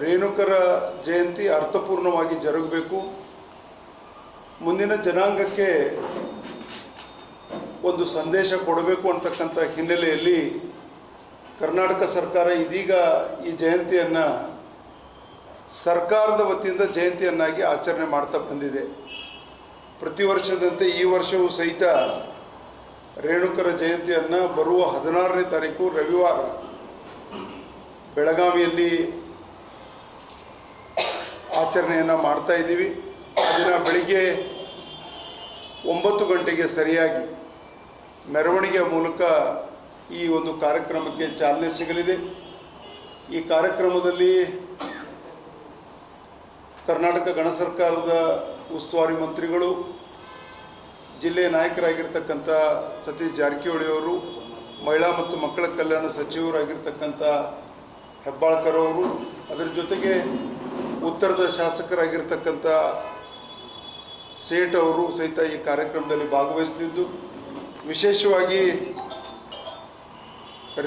ರೇಣುಕರ ಜಯಂತಿ ಅರ್ಥಪೂರ್ಣವಾಗಿ ಜರುಗಬೇಕು. ಮುಂದಿನ ಜನಾಂಗಕ್ಕೆ ಒಂದು ಸಂದೇಶ ಕೊಡಬೇಕು ಅಂತಕ್ಕಂಥ ಹಿನ್ನೆಲೆಯಲ್ಲಿ ಕರ್ನಾಟಕ ಸರ್ಕಾರ ಇದೀಗ ಈ ಜಯಂತಿಯನ್ನು ಸರ್ಕಾರದ ವತಿಯಿಂದ ಜಯಂತಿಯನ್ನಾಗಿ ಆಚರಣೆ ಮಾಡ್ತಾ ಬಂದಿದೆ. ಪ್ರತಿ ವರ್ಷದಂತೆ ಈ ವರ್ಷವೂ ಸಹಿತ ರೇಣುಕರ ಜಯಂತಿಯನ್ನು ಬರುವ ಹದಿನಾರನೇ ತಾರೀಕು ರವಿವಾರ ಬೆಳಗಾವಿಯಲ್ಲಿ ಆಚರಣೆಯನ್ನು ಮಾಡ್ತಾ ಇದ್ದೀವಿ. ದಿನ ಬೆಳಿಗ್ಗೆ ಒಂಬತ್ತು ಗಂಟೆಗೆ ಸರಿಯಾಗಿ ಮೆರವಣಿಗೆಯ ಮೂಲಕ ಈ ಒಂದು ಕಾರ್ಯಕ್ರಮಕ್ಕೆ ಚಾಲನೆ ಸಿಗಲಿದೆ. ಈ ಕಾರ್ಯಕ್ರಮದಲ್ಲಿ ಕರ್ನಾಟಕ ಗಣ ಸರ್ಕಾರದ ಉಸ್ತುವಾರಿ ಮಂತ್ರಿಗಳು ಜಿಲ್ಲೆಯ ನಾಯಕರಾಗಿರ್ತಕ್ಕಂಥ ಸತೀಶ್ ಜಾರಕಿಹೊಳಿ ಅವರು, ಮಹಿಳಾ ಮತ್ತು ಮಕ್ಕಳ ಕಲ್ಯಾಣ ಸಚಿವರಾಗಿರ್ತಕ್ಕಂಥ ಹೆಬ್ಬಾಳ್ಕರ್ ಅವರು, ಅದರ ಜೊತೆಗೆ ಉತ್ತರದ ಶಾಸಕರಾಗಿರ್ತಕ್ಕಂಥ ಸೇಠ್ ಅವರು ಸಹಿತ ಈ ಕಾರ್ಯಕ್ರಮದಲ್ಲಿ ಭಾಗವಹಿಸುತ್ತಿದ್ದು ವಿಶೇಷವಾಗಿ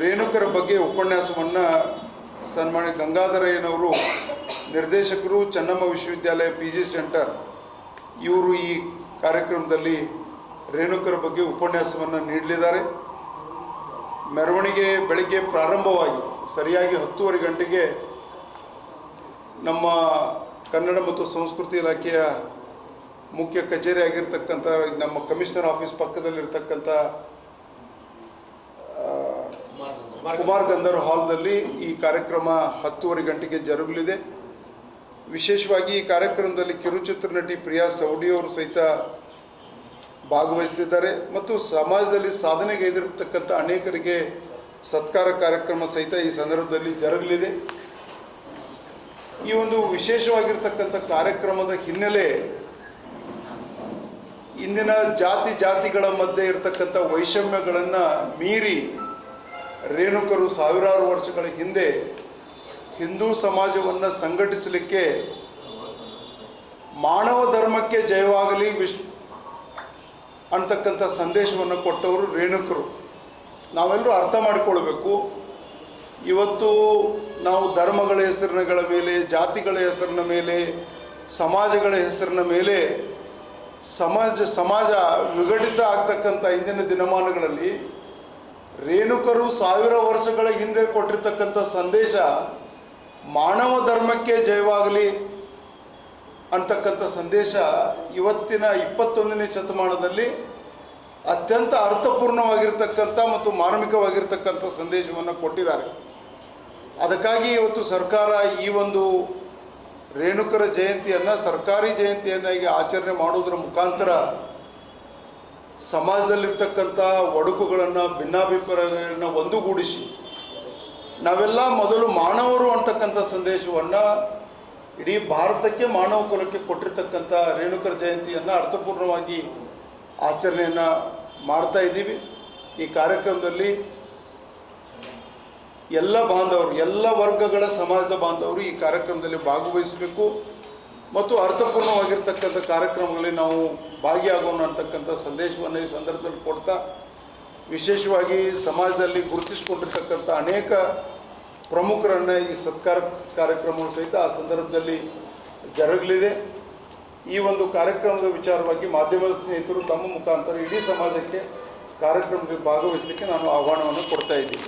ರೇಣುಕರ ಬಗ್ಗೆ ಉಪನ್ಯಾಸವನ್ನು ಸನ್ಮಾನ್ಯ ಗಂಗಾಧರಯ್ಯನವರು ನಿರ್ದೇಶಕರು, ಚೆನ್ನಮ್ಮ ವಿಶ್ವವಿದ್ಯಾಲಯ ಪಿ ಜಿ ಸೆಂಟರ್, ಇವರು ಈ ಕಾರ್ಯಕ್ರಮದಲ್ಲಿ ರೇಣುಕರ ಬಗ್ಗೆ ಉಪನ್ಯಾಸವನ್ನು ನೀಡಲಿದ್ದಾರೆ. ಮೆರವಣಿಗೆ ಬೆಳಗ್ಗೆ ಪ್ರಾರಂಭವಾಗಿ ಸರಿಯಾಗಿ ಹತ್ತೂವರೆ ಗಂಟೆಗೆ ನಮ್ಮ ಕನ್ನಡ ಮತ್ತು ಸಂಸ್ಕೃತಿ ಇಲಾಖೆಯ ಮುಖ್ಯ ಕಚೇರಿ ಆಗಿರ್ತಕ್ಕಂಥ, ನಮ್ಮ ಕಮಿಷನರ್ ಆಫೀಸ್ ಪಕ್ಕದಲ್ಲಿರ್ತಕ್ಕಂಥ ಕುಮಾರ್ ಗಂಧರ್ ಹಾಲ್ನಲ್ಲಿ ಈ ಕಾರ್ಯಕ್ರಮ ಹತ್ತೂವರೆ ಗಂಟೆಗೆ ಜರುಗಲಿದೆ. ವಿಶೇಷವಾಗಿ ಈ ಕಾರ್ಯಕ್ರಮದಲ್ಲಿ ಕಿರುಚಿತ್ರ ನಟಿ ಪ್ರಿಯಾ ಸೌಡಿಯವರು ಸಹಿತ ಭಾಗವಹಿಸ್ತಿದ್ದಾರೆ. ಮತ್ತು ಸಮಾಜದಲ್ಲಿ ಸಾಧನೆಗೈದಿರತಕ್ಕಂಥ ಅನೇಕರಿಗೆ ಸತ್ಕಾರ ಕಾರ್ಯಕ್ರಮ ಸಹಿತ ಈ ಸಂದರ್ಭದಲ್ಲಿ ಜರುಗಲಿದೆ. ಈ ಒಂದು ವಿಶೇಷವಾಗಿರ್ತಕ್ಕಂಥ ಕಾರ್ಯಕ್ರಮದ ಹಿನ್ನೆಲೆ ಇಂದಿನ ಜಾತಿ ಜಾತಿಗಳ ಮಧ್ಯೆ ಇರತಕ್ಕಂಥ ವೈಷಮ್ಯಗಳನ್ನು ಮೀರಿ ರೇಣುಕರು ಸಾವಿರಾರು ವರ್ಷಗಳ ಹಿಂದೆ ಹಿಂದೂ ಸಮಾಜವನ್ನು ಸಂಘಟಿಸಲಿಕ್ಕೆ ಮಾನವ ಧರ್ಮಕ್ಕೆ ಜಯವಾಗಲಿ ವಿಶ್ ಅಂತಕ್ಕಂಥ ಸಂದೇಶವನ್ನು ಕೊಟ್ಟವರು ರೇಣುಕರು. ನಾವೆಲ್ಲರೂ ಅರ್ಥ ಮಾಡಿಕೊಳ್ಬೇಕು. ಇವತ್ತು ನಾವು ಧರ್ಮಗಳ ಹೆಸರಿನಗಳ ಮೇಲೆ, ಜಾತಿಗಳ ಹೆಸರಿನ ಮೇಲೆ, ಸಮಾಜಗಳ ಹೆಸರಿನ ಮೇಲೆ, ಸಮಾಜ ಸಮಾಜ ವಿಘಟಿತ ಆಗ್ತಕ್ಕಂಥ ಇಂದಿನ ದಿನಮಾನಗಳಲ್ಲಿ ರೇಣುಕರು ಸಾವಿರ ವರ್ಷಗಳ ಹಿಂದೆ ಕೊಟ್ಟಿರ್ತಕ್ಕಂಥ ಸಂದೇಶ, ಮಾನವ ಧರ್ಮಕ್ಕೆ ಜಯವಾಗಲಿ ಅಂತಕ್ಕಂಥ ಸಂದೇಶ ಇವತ್ತಿನ ಇಪ್ಪತ್ತೊಂದನೇ ಶತಮಾನದಲ್ಲಿ ಅತ್ಯಂತ ಅರ್ಥಪೂರ್ಣವಾಗಿರ್ತಕ್ಕಂಥ ಮತ್ತು ಮಾರ್ಮಿಕವಾಗಿರ್ತಕ್ಕಂಥ ಸಂದೇಶವನ್ನು ಕೊಟ್ಟಿದ್ದಾರೆ. ಅದಕ್ಕಾಗಿ ಇವತ್ತು ಸರ್ಕಾರ ಈ ಒಂದು ರೇಣುಕರ ಜಯಂತಿಯನ್ನು, ಸರ್ಕಾರಿ ಜಯಂತಿಯನ್ನಾಗಿ ಆಚರಣೆ ಮಾಡುವುದರ ಮುಖಾಂತರ ಸಮಾಜದಲ್ಲಿರ್ತಕ್ಕಂಥ ಒಡಕುಗಳನ್ನು, ಭಿನ್ನಾಭಿಪ್ರಾಯಗಳನ್ನು ಒಂದುಗೂಡಿಸಿ, ನಾವೆಲ್ಲ ಮೊದಲು ಮಾನವರು ಅಂತಕ್ಕಂಥ ಸಂದೇಶವನ್ನು ಇಡೀ ಭಾರತಕ್ಕೆ, ಮಾನವ ಕುಲಕ್ಕೆ ಕೊಟ್ಟಿರ್ತಕ್ಕಂಥ ರೇಣುಕರ ಜಯಂತಿಯನ್ನು ಅರ್ಥಪೂರ್ಣವಾಗಿ ಆಚರಣೆಯನ್ನು ಮಾಡ್ತಾ ಇದ್ದೀವಿ. ಈ ಕಾರ್ಯಕ್ರಮದಲ್ಲಿ ಎಲ್ಲ ಬಾಂಧವರು, ಎಲ್ಲ ವರ್ಗಗಳ ಸಮಾಜದ ಬಾಂಧವರು ಈ ಕಾರ್ಯಕ್ರಮದಲ್ಲಿ ಭಾಗವಹಿಸಬೇಕು. ಮತ್ತು ಅರ್ಥಪೂರ್ಣವಾಗಿರ್ತಕ್ಕಂಥ ಕಾರ್ಯಕ್ರಮಗಳಲ್ಲಿ ನಾವು ಭಾಗಿಯಾಗೋಣ ಅಂತಕ್ಕಂಥ ಸಂದೇಶವನ್ನು ಈ ಸಂದರ್ಭದಲ್ಲಿ ಕೊಡ್ತಾ, ವಿಶೇಷವಾಗಿ ಸಮಾಜದಲ್ಲಿ ಗುರುತಿಸಿಕೊಂಡಿರ್ತಕ್ಕಂಥ ಅನೇಕ ಪ್ರಮುಖರನ್ನ ಈ ಸತ್ಕಾರ ಕಾರ್ಯಕ್ರಮಗಳು ಸಹಿತ ಆ ಸಂದರ್ಭದಲ್ಲಿ ಜರುಗಲಿದೆ. ಈ ಒಂದು ಕಾರ್ಯಕ್ರಮದ ವಿಚಾರವಾಗಿ ಮಾಧ್ಯಮದ ಸ್ನೇಹಿತರು ತಮ್ಮ ಮುಖಾಂತರ ಇಡೀ ಸಮಾಜಕ್ಕೆ ಕಾರ್ಯಕ್ರಮದಲ್ಲಿ ಭಾಗವಹಿಸಲಿಕ್ಕೆ ನಾನು ಆಹ್ವಾನವನ್ನು ಕೊಡ್ತಾ ಇದ್ದೀನಿ.